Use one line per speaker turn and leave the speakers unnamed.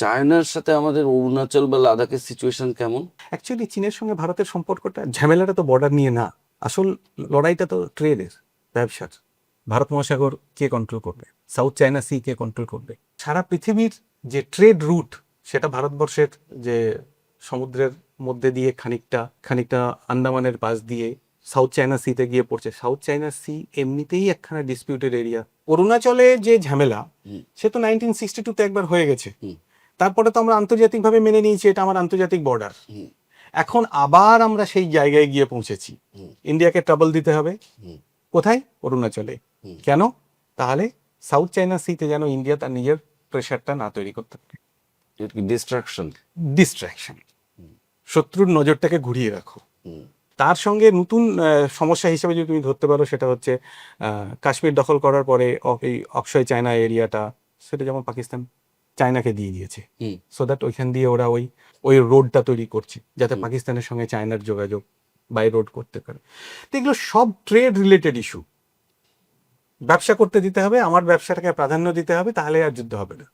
চায়নার সাথে আমাদের অরুণাচল বা লাদাখের সিচুয়েশন কেমন?
অ্যাকচুয়ালি চীনের সঙ্গে ভারতের সম্পর্কটা ঝামেলাটা তো বর্ডার নিয়ে না। আসল লড়াইটা তো ট্রেডের ব্যবসার। ভারত মহাসাগর কে কন্ট্রোল করবে? সাউথ চায়না সি কে কন্ট্রোল করবে? সারা পৃথিবীর যে ট্রেড রুট সেটা ভারতবর্ষের যে সমুদ্রের মধ্যে দিয়ে খানিকটা খানিকটা আন্দামানের পাশ দিয়ে সাউথ চায়না সিতে গিয়ে পড়ছে। সাউথ চায়না সি এমনিতেই একখানা ডিসপিউটেড এরিয়া অরুণাচলে যে ঝামেলা সে তো নাইনটিন সিক্সটি টুতে একবার হয়ে গেছে। তারপরে তো আমরা আন্তর্জাতিকভাবে মেনে নিয়েছি এটা আমার আন্তর্জাতিক বর্ডার এখন আবার আমরা সেই জায়গায় গিয়ে পৌঁছেছি। ইন্ডিয়াকে ট্রাবল দিতে হবে। কোথায়? অরুণাচলে। কেন? তাহলে সাউথ চায়না সিতে যেন ইন্ডিয়া তার নিজের প্রেশারটা না তৈরি করতে পারে।
ডিস্ট্রাকশন
ডিস্ট্রাকশন শত্রুর নজরটাকে ঘুরিয়ে রাখো। তার সঙ্গে নতুন সমস্যা হিসেবে যদি তুমি ধরতে পারো সেটা হচ্ছে কাশ্মীর দখল করার পরে এই অক্ষয় চায়না এরিয়াটা সেটা যেমন পাকিস্তান চায়নাকে দিয়ে দিয়েছে। সো দ্যাট ওইখান দিয়ে ওরা ওই ওই রোডটা তৈরি করছে যাতে পাকিস্তানের সঙ্গে চায়নার যোগাযোগ বাই রোড করতে পারে। তো এগুলো সব ট্রেড রিলেটেড ইস্যু ব্যবসা করতে দিতে হবে আমার ব্যবসাটাকে প্রাধান্য দিতে হবে তাহলে আর যুদ্ধ হবে না।